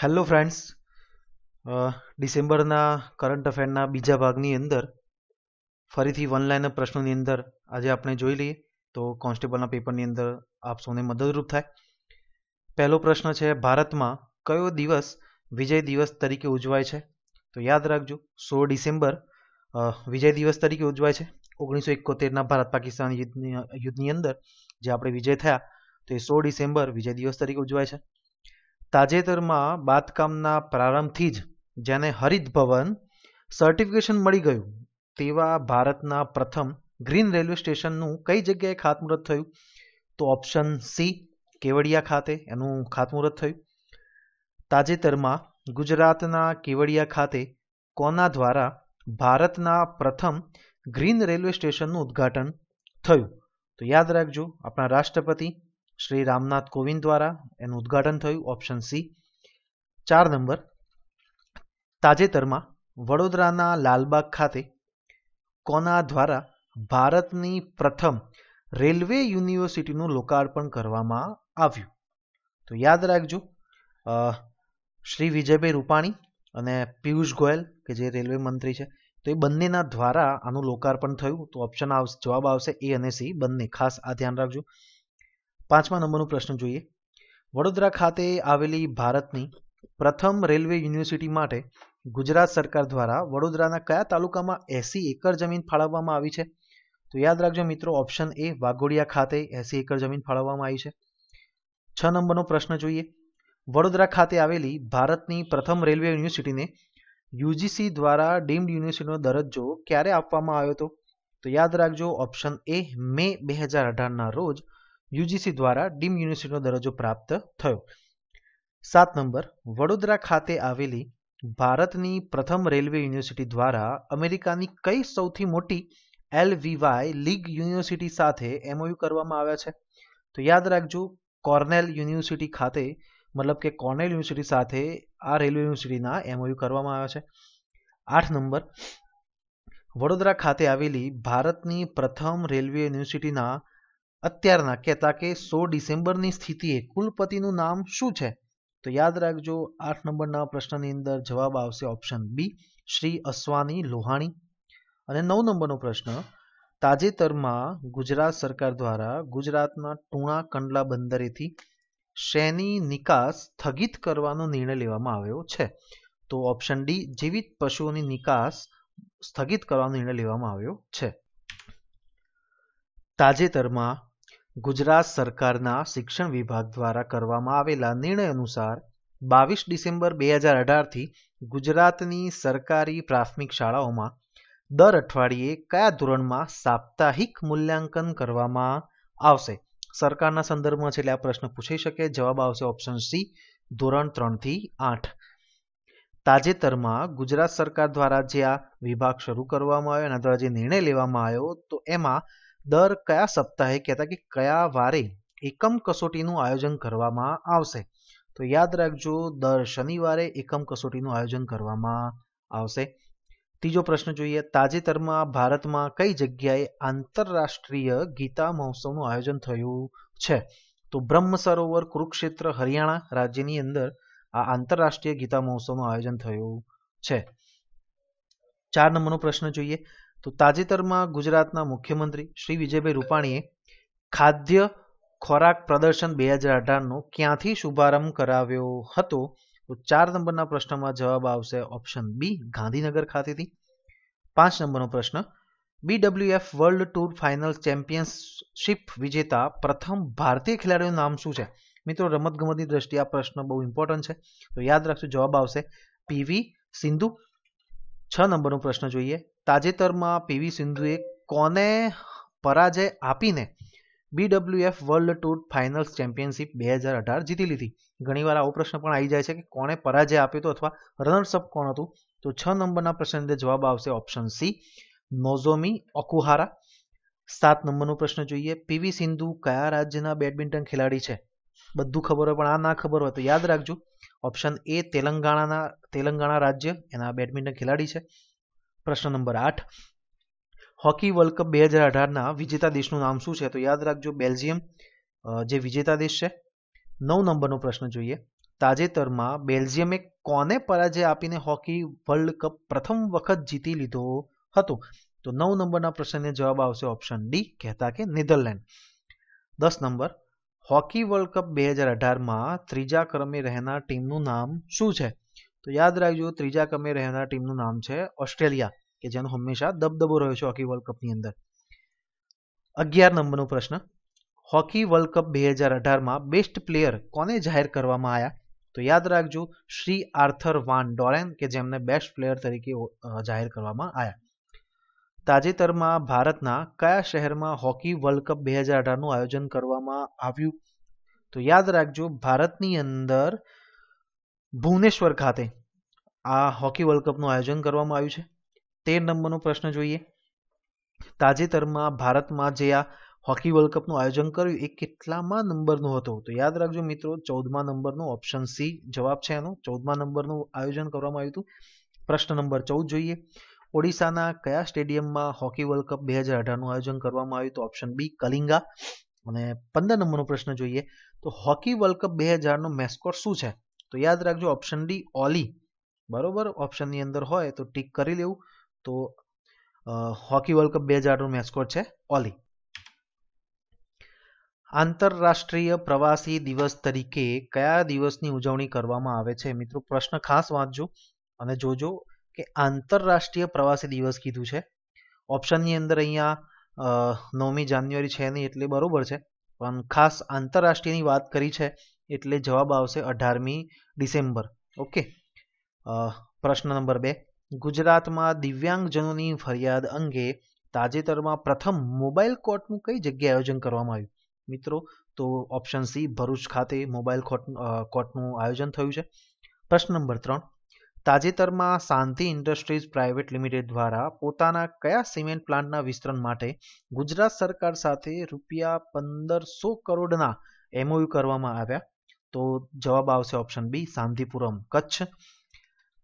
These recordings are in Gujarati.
હેલો ફ્રેન્ડ્સ ડિસેમ્બરના કરંટ અફેરના બીજા ભાગની અંદર, ફરીથી વન લાઇનર પ્રશ્નોની અંદર આજે આપણે જોઈ લઈએ તો કોન્સ્ટેબલના પેપરની અંદર આપ સૌને મદદરૂપ થાય. પહેલો પ્રશ્ન છે, ભારતમાં કયો દિવસ વિજય દિવસ તરીકે ઉજવાય છે? તો યાદ રાખજો, સોળ ડિસેમ્બર વિજય દિવસ તરીકે ઉજવાય છે. ઓગણીસો એકોતેરના ભારત પાકિસ્તાન યુદ્ધની યુદ્ધની અંદર જે આપણે વિજય થયા, તો એ સોળ ડિસેમ્બર વિજય દિવસ તરીકે ઉજવાય છે. તાજેતરમાં બાંધકામના પ્રારંભથી જ જેને હરિત ભવન સર્ટિફિકેશન મળી ગયું, તેવા ભારતના પ્રથમ ગ્રીન રેલવે સ્ટેશનનું કઈ જગ્યાએ ખાતમુહૂર્ત થયું? તો ઓપ્શન સી કેવડિયા ખાતે એનું ખાતમુહૂર્ત થયું. તાજેતરમાં ગુજરાતના કેવડિયા ખાતે કોના દ્વારા ભારતના પ્રથમ ગ્રીન રેલવે સ્ટેશનનું ઉદ્ઘાટન થયું? તો યાદ રાખજો, આપણા રાષ્ટ્રપતિ શ્રી રામનાથ કોવિંદ દ્વારા એનું ઉદ્ઘાટન થયું ઓપ્શન સી ચાર નંબર. તાજેતરમાં વડોદરાના લાલબાગ ખાતે કોના દ્વારા ભારતની પ્રથમ રેલવે યુનિવર્સિટીનું લોકાર્પણ કરવામાં આવ્યું? તો યાદ રાખજો શ્રી વિજયભાઈ રૂપાણી અને પિયુષ ગોયલ, કે જે રેલવે મંત્રી છે, તો એ બંનેના દ્વારા આનું લોકાર્પણ થયું. તો ઓપ્શન આવશે, જવાબ આવશે એ અને સી બંને. ખાસ આ ધ્યાન રાખજો. પાંચમા નંબરનો પ્રશ્ન જોઈએ. વડોદરા ખાતે આવેલી ભારતની પ્રથમ રેલવે યુનિવર્સિટી માટે ગુજરાત સરકાર દ્વારા વડોદરાના કયા તાલુકામાં એસી એકર જમીન ફાળવવામાં આવી છે? તો યાદ રાખજો મિત્રો, ઓપ્શન એ વાઘોડિયા ખાતે એસી એકર જમીન ફાળવવામાં આવી છે. છ નંબરનો પ્રશ્ન જોઈએ. વડોદરા ખાતે આવેલી ભારતની પ્રથમ રેલવે યુનિવર્સિટીને યુજીસી દ્વારા ડીમ્ડ યુનિવર્સિટીનો દરજ્જો ક્યારે આપવામાં આવ્યો હતો? તો યાદ રાખજો, ઓપ્શન એ મે બે હજાર અઢારના રોજ યુજીસી દ્વારા ડીમ યુનિવર્સિટીનો દરજ્જો પ્રાપ્ત થયો. સાત નંબર. વડોદરા ખાતે આવેલી ભારતની પ્રથમ રેલવે યુનિવર્સિટી દ્વારા અમેરિકાની કઈ સૌથી મોટી એલવીવાય લીગ યુનિવર્સિટી સાથે એમઓયુ કરવામાં આવ્યા છે? તો યાદ રાખજો, કોર્નેલ યુનિવર્સિટી ખાતે, મતલબ કે કોર્નેલ યુનિવર્સિટી સાથે આ રેલવે યુનિવર્સિટીના એમઓયુ કરવામાં આવ્યા છે. આઠ નંબર. વડોદરા ખાતે આવેલી ભારતની પ્રથમ રેલવે યુનિવર્સિટીના અત્યારના કહેતા કે સોળ ડિસેમ્બરની સ્થિતિએ કુલપતિનું નામ શું છે? તો યાદ રાખજો, આઠ નંબરના પ્રશ્નની અંદર જવાબ આવશે ઓપ્શન બી, શ્રી અસ્વાની લોહાણી. અને નવ નંબરનો પ્રશ્ન, તાજેતરમાં ગુજરાત સરકાર દ્વારા ગુજરાતના ટૂણા કંડલા બંદરેથી શેની નિકાસ સ્થગિત કરવાનો નિર્ણય લેવામાં આવ્યો છે? તો ઓપ્શન ડી, જીવિત પશુઓની નિકાસ સ્થગિત કરવાનો નિર્ણય લેવામાં આવ્યો છે. તાજેતરમાં ગુજરાત સરકારના શિક્ષણ વિભાગ દ્વારા કરવામાં આવેલા નિર્ણય અનુસાર બાવીસ ડિસેમ્બર બે હજાર અઢારથી ગુજરાતની સરકારી પ્રાથમિક શાળાઓમાં દર અઠવાડિયે કયા ધોરણમાં સાપ્તાહિક મૂલ્યાંકન કરવામાં આવશે? સરકારના સંદર્ભમાં છે એટલે આ પ્રશ્ન પૂછાઈ શકે. જવાબ આવશે ઓપ્શન સી ધોરણ ત્રણથી આઠ. તાજેતરમાં ગુજરાત સરકાર દ્વારા જે આ વિભાગ શરૂ કરવામાં આવ્યો, એના દ્વારા જે નિર્ણય લેવામાં આવ્યો, તો એમાં દર કયા સપ્તાહે કહેતા કે કયા વારે એકમ કસોટીનું આયોજન કરવામાં આવશે? તો યાદ રાખજો, દર શનિવારે એકમ કસોટીનું આયોજન કરવામાં આવશે. ત્રીજો પ્રશ્ન જોઈએ, તાજેતરમાં ભારતમાં કઈ જગ્યાએ આંતરરાષ્ટ્રીય ગીતા મહોત્સવનું આયોજન થયું છે? તો બ્રહ્મ સરોવર, કુરુક્ષેત્ર, હરિયાણા રાજ્યની અંદર આ આંતરરાષ્ટ્રીય ગીતા મહોત્સવનું આયોજન થયું છે. ચાર નંબરનો પ્રશ્ન જોઈએ તો તાજેતરમાં ગુજરાતના મુખ્યમંત્રી શ્રી વિજયભાઈ રૂપાણીએ ખાદ્ય ખોરાક પ્રદર્શન બે હજાર અઢારનો ક્યાંથી શુભારંભ કરાવ્યો હતો? તો ચાર નંબરના પ્રશ્નમાં જવાબ આવશે ઓપ્શન બી, ગાંધીનગર ખાતેથી. પાંચ નંબરનો પ્રશ્ન BWF world tour final championship વિજેતા પ્રથમ ભારતીય ખેલાડીનું નામ શું છે? મિત્રો, રમતગમતની દ્રષ્ટિએ આ પ્રશ્ન બહુ ઇમ્પોર્ટન્ટ છે. તો યાદ રાખજો, જવાબ આવશે પીવી સિંધુ. છ નંબરનો પ્રશ્ન જોઈએ. તાજેતરમાં પીવી સિંધુએ કોને પરાજય આપીને BWF world tour finals championship બે હજાર અઢાર જીતી લીધી? ઘણીવાર આવો પ્રશ્ન પણ આવી જાય છે કે કોણે પરાજય આપ્યો હતો અથવા રનર્સઅપ કોણ હતું? તો છ નંબરના પ્રશ્નની અંદર જવાબ આવશે ઓપ્શન સી, નોઝોમી ઓકુહારા. સાત નંબરનો પ્રશ્ન જોઈએ. પીવી સિંધુ કયા રાજ્યના બેડમિન્ટન ખેલાડી છે? બધું ખબર હોય, પણ આ ના ખબર હોય તો યાદ રાખજો. ઓપ્શન એ તેલંગાણાના, તેલંગાણા રાજ્ય, એના બેડમિન્ટન ખેલાડી છે. પ્રશ્ન નંબર આઠ. હોકી વર્લ્ડ કપ બે હજાર અઢારના વિજેતા દેશનું નામ શું છે? તો યાદ રાખજો બેલ્જિયમ જે વિજેતા દેશ છે. નવ નંબરનો પ્રશ્ન જોઈએ. તાજેતરમાં બેલ્જિયમે કોને પરાજય આપીને હોકી વર્લ્ડ કપ પ્રથમ વખત જીતી લીધો હતો? તો નવ નંબરના પ્રશ્નને જવાબ આવશે ઓપ્શન ડી કહેતા કે નેધરલેન્ડ દસ નંબર. હોકી વર્લ્ડ કપ બે હજાર અઢારમાં ત્રીજા ક્રમે રહેનાર ટીમનું નામ શું છે? તો યાદ રાખજો, ત્રીજા ક્રમે રહેનાર ટીમનું નામ છે ઓસ્ટ્રેલિયા, કે જેનો હંમેશા દબદબો રહ્યો છે હોકી વર્લ્ડ કપની અંદર. અગિયાર નંબરનો પ્રશ્ન. હોકી વર્લ્ડ કપ બે હજાર અઢારમાં બેસ્ટ પ્લેયર કોને જાહેર કરવામાં આવ્યા તો યાદ રાખજો, શ્રી આર્થર વાન ડોરેન, કે જેમને બેસ્ટ પ્લેયર તરીકે જાહેર કરવામાં આવ્યા તાજેતરમાં ભારતના કયા શહેરમાં હોકી વર્લ્ડ કપ બે હજાર અઢારનું આયોજન કરવામાં આવ્યું? તો યાદ રાખજો, ભારતની અંદર ભુવનેશ્વર ખાતે આ હોકી વર્લ્ડ કપનું આયોજન કરવામાં આવ્યું છે. તેર નંબરનો પ્રશ્ન જોઈએ. તાજેતરમાં ભારતમાં જે આ હોકી વર્લ્ડ કપનું આયોજન કર્યું, એ કેટલામાં નંબરનું હતું? તો યાદ રાખજો મિત્રો, ચૌદમા નંબરનો ઓપ્શન સી જવાબ છે એનો. ચૌદમા નંબરનું આયોજન કરવામાં આવ્યું હતું. પ્રશ્ન નંબર ચૌદ જોઈએ. ઓડિશાના કયા સ્ટેડિયમમાં હોકી વર્લ્ડ કપ બે હજાર અઢારનું આયોજન કરવામાં આવ્યું તો ઓપ્શન બી કલિંગા. અને પંદર નંબરનો પ્રશ્ન જોઈએ તો હોકી વર્લ્ડ કપ બે હજારનો મેસ્કોટ શું છે? તો યાદ રાખજો ઓપ્શન ડી ઓલી. બરોબર? ઓપ્શનની અંદર હોય તો ટીક કરી લેવું. તો હોકી વર્લ્ડ કપ બે હજારનું મેસ્કોટ છે ઓલી. આંતરરાષ્ટ્રીય પ્રવાસી દિવસ તરીકે કયા દિવસની ઉજવણી કરવામાં આવે છે? મિત્રો, પ્રશ્ન ખાસ વાંચજો અને જોજો કે આંતરરાષ્ટ્રીય પ્રવાસી દિવસ કીધું છે. ઓપ્શનની અંદર અહીંયા નવમી જાન્યુઆરી છે નહીં એટલે બરોબર છે. પણ ખાસ આંતરરાષ્ટ્રીયની વાત કરી છે એટલે જવાબ આવશે અઢારમી ડિસેમ્બર. ઓકે? પ્રશ્ન નંબર બે. ગુજરાતમાં દિવ્યાંગજનોની ફરિયાદ અંગે તાજેતરમાં પ્રથમ મોબાઈલ કોર્ટનું કઈ જગ્યાએ આયોજન કરવામાં આવ્યું? મિત્રો, તો ઓપ્શન સી ભરૂચ ખાતે મોબાઈલ કોર્ટનું આયોજન થયું છે. પ્રશ્ન નંબર ત્રણ. તાજેતરમાં શાંતિ ઇન્ડસ્ટ્રીઝ પ્રાઇવેટ લિમિટેડ દ્વારા પોતાના કયા સિમેન્ટ પ્લાન્ટના વિસ્તરણ માટે ગુજરાત સરકાર સાથે રૂપિયા પંદરસો કરોડના એમઓયુ કરવામાં આવ્યા? તો જવાબ આવશે ઓપ્શન બી શાંતિપુરમ કચ્છ.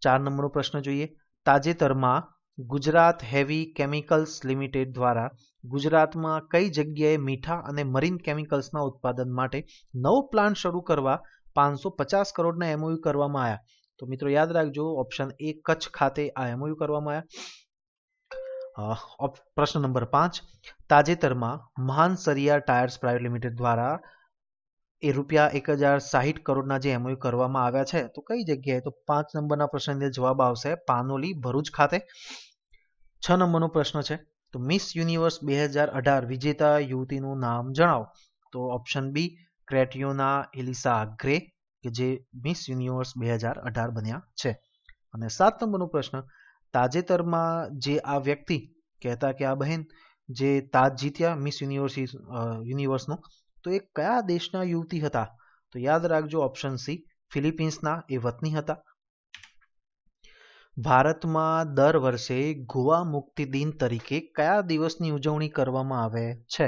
ચાર નંબરનો પ્રશ્ન જોઈએ. તાજેતરમાં ગુજરાત હેવી કેમિકલ્સ લિમિટેડ દ્વારા ગુજરાતમાં કઈ જગ્યાએ મીઠા અને મરીન કેમિકલ્સના ઉત્પાદન માટે નવો પ્લાન્ટ શરૂ કરવા પાંચસો પચાસ કરોડના એમઓયુ કરવામાં આવ્યા? તો મિત્રો યાદ રાખજો ઓપ્શન એ કચ્છ ખાતે આ એમઓયુ કરવામાં આવ્યા. પ્રશ્ન નંબર પાંચ. તાજેતરમાં મહાન સરિયા ટાયર્સ પ્રાઇવેટ લિમિટેડ દ્વારા એ રૂપિયા એક હજાર સાહીઠ કરોડના જે એમઓયુ કરવામાં આવ્યા છે, તો કઈ જગ્યાએ? તો પાંચ નંબરના પ્રશ્નની જવાબ આવશે પાનોલી ભરૂચ ખાતે. છ નંબરનો પ્રશ્ન છે, તો મિસ યુનિવર્સ બે હજાર અઢાર વિજેતા યુવતીનું નામ જણાવો. તો ઓપ્શન બી ક્રેટિયોના એલિસા ગ્રે. કે જે મિસ યુનિવર્સ બે હજાર અઢાર બન્યા છે. અને સાત નંબરનો પ્રશ્ન, તાજેતરમાં જે આ વ્યક્તિ કહેતા કે આ બહેન જે તાજ જીત્યા મિસ યુનિવર્સ યુનિવર્સનો તો એ કયા દેશના યુવતી હતા? તો યાદ રાખજો ઓપ્શન સી ફિલિપિન્સના એ વતની હતા. ભારતમાં દર વર્ષે ગોવા મુક્તિ દિન તરીકે કયા દિવસની ઉજવણી કરવામાં આવે છે?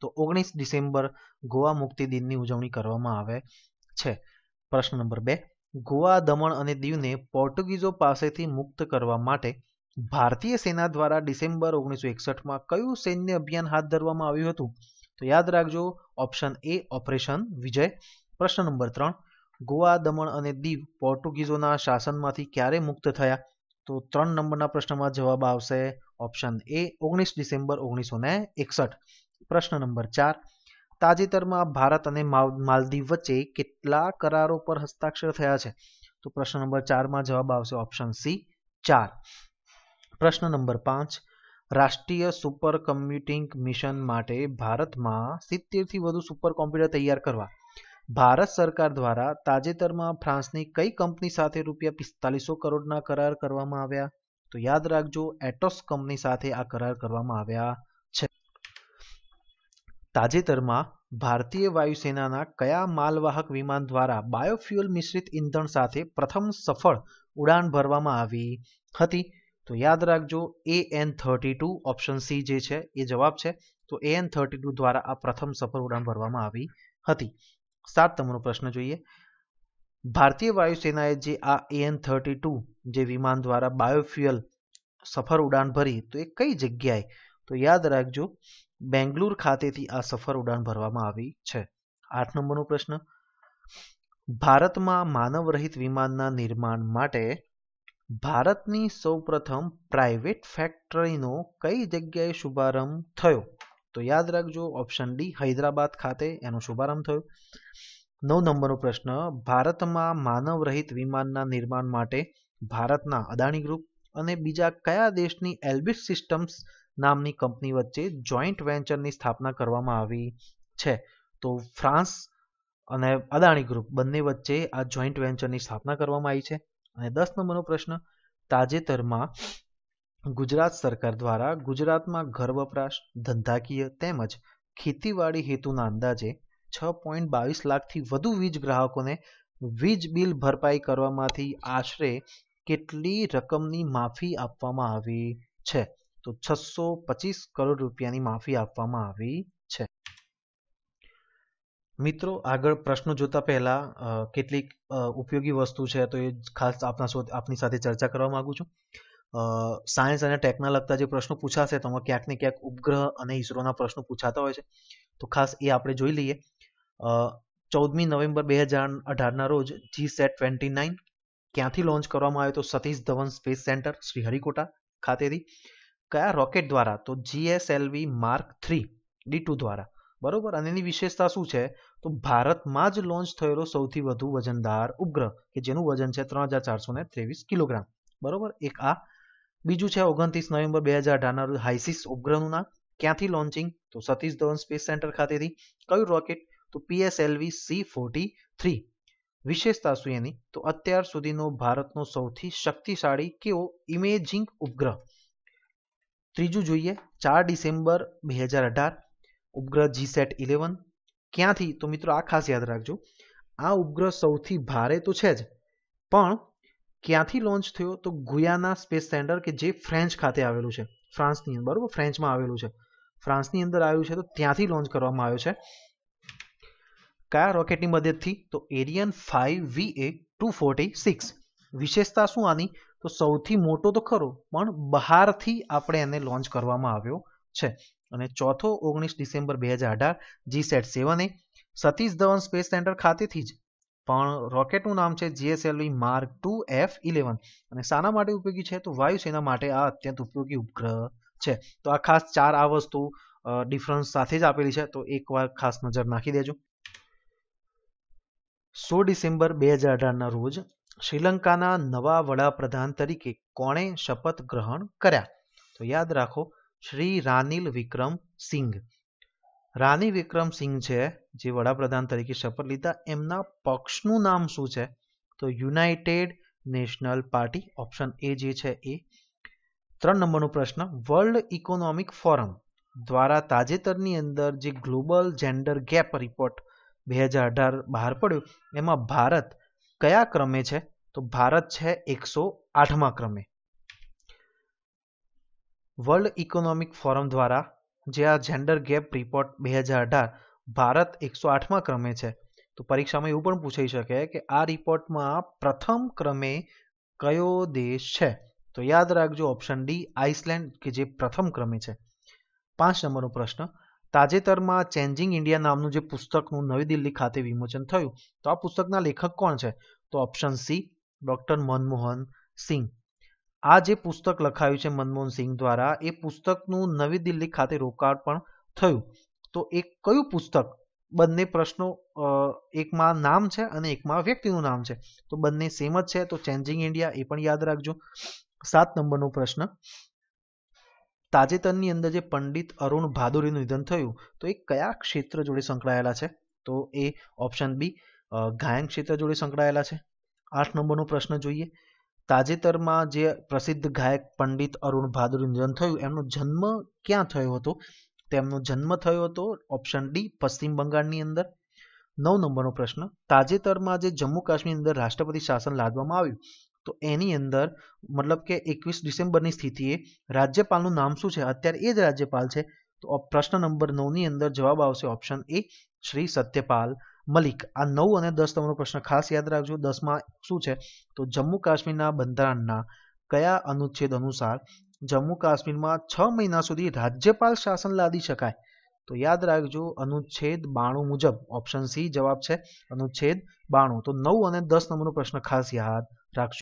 તો ઓગણીસ ડિસેમ્બર ગોવા મુક્તિ દિનની ઉજવણી કરવામાં આવે છે. પ્રશ્ન નંબર બે. ગોવા દમણ અને દીવને પોર્ટુગીઝો પાસેથી મુક્ત કરવા માટે ભારતીય સેના દ્વારા ડિસેમ્બર ઓગણીસો એકસઠમાં કયું સૈન્ય અભિયાન હાથ ધરવામાં આવ્યું હતું? તો યાદ રાખજો, ઓપ્શન એ ઓપરેશન વિજય. પ્રશ્ન નંબર ત્રણ. ગોવા દમણ અને દીવ પોર્ટુગીઝોના શાસનમાંથી ક્યારે મુક્ત થયા? તો ત્રણ નંબરના પ્રશ્નમાં જવાબ આવશે ઓપ્શન એ ઓગણીસ ડિસેમ્બર ઓગણીસો એકસઠ. પ્રશ્ન નંબર ચાર. તાજેતરમાં ભારત અને માલદીવ વચ્ચે કેટલા કરારો પર હસ્તાક્ષર થયા છે? તો પ્રશ્ન નંબર ચારમાં જવાબ આવશે ઓપ્શન સી, ચાર. પ્રશ્ન નંબર પાંચ, રાષ્ટ્રીય સુપર કમ્પ્યુટિંગ મિશન માટે ભારતમાં સિત્તેરથી વધુ સુપર કોમ્પ્યુટર તૈયાર કરવા. ભારત સરકાર દ્વારા તાજેતરમાં ફ્રાન્સની કઈ કંપની સાથે રૂપિયા પિસ્તાલીસો કરોડના કરાર કરવામાં આવ્યા? તો યાદ રાખજો, એટોસ કંપની સાથે આ કરાર કરવામાં આવ્યા છે. તાજેતરમાં ભારતીય વાયુસેનાના કયા માલવાહક વિમાન દ્વારા બાયોફ્યુઅલ મિશ્રિત ઇંધણ સાથે પ્રથમ સફળ ઉડાન ભરવામાં આવી હતી? તો યાદ રાખજો A N thirty two option C જે છે, એ જવાબ છે. તો એ એન થર્ટી ટુ દ્વારા આ પ્રથમ સફળ ઉડાન ભરવામાં આવી હતી. સાત નંબરનો પ્રશ્ન જોઈએ. ભારતીય વાયુસેનાએ જે આ એન થર્ટી ટુ જે વિમાન દ્વારા બાયોફ્યુઅલ સફર ઉડાન ભરી, તો એ કઈ જગ્યાએ તો યાદ રાખજો, બેંગ્લુર ખાતેથી આ સફર ઉડાન ભરવામાં આવી છે. આઠ નંબરનો પ્રશ્ન. ભારતમાં માનવરહિત વિમાનના નિર્માણ માટે ભારતની સૌપ્રથમ પ્રાઇવેટ ફેક્ટરીનો કઈ જગ્યાએ શુભારંભ થયો? તો યાદ રાખજો, ઓપ્શન ડી, હૈદરાબાદ ખાતે એનો શુભારંભ થયો. નવ નંબરનો પ્રશ્ન. ભારતમાં માનવરહિત વિમાનના નિર્માણ માટે ભારતના અદાણી ગ્રુપ અને બીજા કયા દેશની એલ્બિટ સિસ્ટમ્સ નામની કંપની વચ્ચે જોઈન્ટ વેન્ચરની સ્થાપના કરવામાં આવી છે. તો ફ્રાન્સ અને અદાણી ગ્રુપ બંને વચ્ચે આ જોઈન્ટ વેન્ચરની સ્થાપના કરવામાં આવી છે. અને દસ નંબરનો પ્રશ્ન, તાજેતરમાં ગુજરાત સરકાર દ્વારા ગુજરાતમાં ઘર વપરાશ, ધંધાકીય તેમજ ખેતીવાડી હેતુના અંદાજે છ પોઈન્ટ બાવીસ લાખથી વધુ વીજ ગ્રાહકોને વીજ બિલ ભરપાઈ કરવામાંથી આશરે કેટલી રકમની માફી આપવામાં આવી છે? તો છસો પચીસ કરોડ રૂપિયાની માફી આપવામાં આવી છે. મિત્રો, આગળ પ્રશ્નો જોતા પહેલા કેટલીક ઉપયોગી વસ્તુ છે, તો એ ખાસ આપના આપની સાથે ચર્ચા કરવા માંગુ છું. સાયન્સ અને ટેકના લગતા જે પ્રશ્નો પૂછાશે, તો ક્યાંક ને ક્યાંક ઉપગ્રહ અને ઇસરોના પ્રશ્નો પૂછાતા હોય છે. તો ખાસ એ આપણે જોઈ લઈએ. ચૌદમી નવેમ્બર બે હજાર અઢારના રોજ જી સેટ ટ્વેન્ટી નાઇન ક્યાંથી લોન્ચ કરવામાં આવ્યો તો સતીશ ધવન સ્પેસ સેન્ટર શ્રીહરિકોટા ખાતેથી. કયા રોકેટ દ્વારા? તો GSLV mark three D two દ્વારા. બરોબર? અને એની વિશેષતા શું છે? તો ભારતમાં જ લોન્ચ થયેલો સૌથી વધુ વજનદાર ઉપગ્રહ, કે જેનું વજન છે ત્રણ હજાર ચારસો ને ત્રેવીસ કિલોગ્રામ. બરોબર? એક આ. બીજું છે ઓગણત્રીસ નવેમ્બર બે હજાર અઢારના રોજ હાઇસિસ ઉપગ્રહનું નામ. ક્યાંથી લોન્ચિંગ તો સતીશ ધવન સ્પેસ સેન્ટર ખાતેથી. કયું રોકેટ તો પીએસએલવી સી ફોર્ટી થ્રી વિશેષતા શું એની? તો અત્યાર સુધીનો ભારતનો સૌથી શક્તિશાળી કેવો? ઇમેજિંગ ઉપગ્રહ. ત્રીજું જોઈએ, ચાર ડિસેમ્બર બે હજાર અઢાર ઉપગ્રહ જીસેટ ઇલેવન ક્યાંથી? તો મિત્રો આ ખાસ યાદ રાખજો. આ ઉપગ્રહ સૌથી ભારે તો છે જ. પણ ક્યાંથી લોન્ચ થયો? તો ગુયાના સ્પેસ સેન્ટર કે જે ફ્રેન્ચ ખાતે આવેલું છે. ફ્રાન્સની અંદર, બરોબર? ફ્રેન્ચમાં આવેલું છે. ફ્રાન્સની અંદર આવ્યું છે તો ત્યાંથી લોન્ચ કરવામાં આવ્યો છે. કયા રોકેટની મદદથી? તો Ariane five V A two forty six વિશેષતા શું આની? તો સૌથી મોટો તો ખરો, પણ બહારથી આપણે એને લોન્ચ કરવામાં આવ્યો છે. અને ચોથો ઓગણીસ ડિસેમ્બર બે હજાર અઢાર G SAT seven A Satish Dhawan space centre ખાતેથી જ, પણ રોકેટનું નામ છે GSLV mark two F eleven અને શાના માટે ઉપયોગી છે? તો વાયુસેના માટે આ અત્યંત ઉપયોગી ઉપગ્રહ છે. તો આ ખાસ ચાર આ વસ્તુ ડિફરન્સ સાથે જ આપેલી છે. તો એકવાર ખાસ નજર નાખી દેજો. સોળ ડિસેમ્બર બે હજાર અઢારના રોજ શ્રીલંકાના નવા વડાપ્રધાન તરીકે કોણે શપથ ગ્રહણ કર્યા? તો યાદ રાખો, શ્રી રાનિલ વિક્રમ સિંઘ. રાની વિક્રમ સિંઘ છે, જે વડાપ્રધાન તરીકે શપથ લીધા. એમના પક્ષનું નામ શું છે? તો United National Party option A જે છે એ ત્રણ નંબરનો પ્રશ્ન. વર્લ્ડ ઇકોનોમિક ફોરમ દ્વારા તાજેતરની અંદર જે ગ્લોબલ જેન્ડર ગેપ રિપોર્ટ બે હજાર અઢાર બહાર પડ્યું, એમાં ભારત કયા ક્રમે છે? તો ભારત છે એકસો આઠમા ક્રમે. વર્લ્ડ ઇકોનોમિક ફોરમ દ્વારા જે આ જેન્ડર ગેપ રિપોર્ટ બે હજાર અઢાર, ભારત એકસો આઠમા ક્રમે છે. તો પરીક્ષામાં એવું પણ પૂછાઈ શકે કે આ રિપોર્ટમાં પ્રથમ ક્રમે કયો દેશ છે? તો યાદ રાખજો ઓપ્શન ડી, આઇસલેન્ડ, કે જે પ્રથમ ક્રમે છે. પાંચ નંબરનો પ્રશ્ન તાજેતરમાં ચેન્જિંગ ઇન્ડિયા નામનું જે પુસ્તકનું નવી દિલ્હી ખાતે વિમોચન થયું, તો આ પુસ્તકના લેખક કોણ છે? તો option C, doctor Manmohan Singh આ જે પુસ્તક લખાયું છે મનમોહન સિંહ દ્વારા, એ પુસ્તકનું નવી દિલ્હી ખાતે રોકાણ થયું. તો એક કયું પુસ્તક? બંને પ્રશ્નો એકમાં નામ છે અને એકમાં વ્યક્તિનું નામ છે. તો બંને સેમ જ છે, તો ચેન્જિંગ ઇન્ડિયા એ પણ યાદ રાખજો. સાત નંબરનો પ્રશ્ન. તાજેતરની અંદર જે પંડિત અરુણ ભાદુરીનું નિધન થયું, તો એ કયા ક્ષેત્ર જોડે સંકળાયેલા છે? તો એ ઓપ્શન બી ગાયન ક્ષેત્ર જોડે સંકળાયેલા છે. આઠ નંબરનો પ્રશ્ન જોઈએ. તાજેતરમાં જે પ્રસિદ્ધ ગાયક પંડિત અરુણ ભાદુરીનું નિધન થયું, એમનો જન્મ ક્યાં થયો હતો? તેમનો જન્મ થયો હતો ઓપ્શન ડી, પશ્ચિમ બંગાળની અંદર. નવ નંબરનો પ્રશ્ન, તાજેતરમાં જે જમ્મુ કાશ્મીર અંદર રાષ્ટ્રપતિ શાસન લાદવામાં આવ્યું તો એની અંદર મતલબ કે એકવીસ ડિસેમ્બરની સ્થિતિએ રાજ્યપાલનું નામ શું છે? અત્યારે એ જ રાજ્યપાલ છે. તો પ્રશ્ન નંબર નવની અંદર જવાબ આવશે ઓપ્શન એ શ્રી સત્યપાલ મલિક. આ નવ અને દસ તમારો પ્રશ્ન ખાસ યાદ રાખજો. દસમાં શું છે? તો જમ્મુ કાશ્મીરના બંધારણના કયા અનુચ્છેદ અનુસાર જમ્મુ કાશ્મીરમાં છ મહિના સુધી રાજ્યપાલ શાસન લાદી શકાય? તો યાદ રાખજો, અનુચ્છેદ બાણું મુજબ ઓપ્શન સી જવાબ છે અનુચ્છેદ બાણું. તો નવ અને દસ નંબરનો પ્રશ્ન ખાસ યાદ રાખજો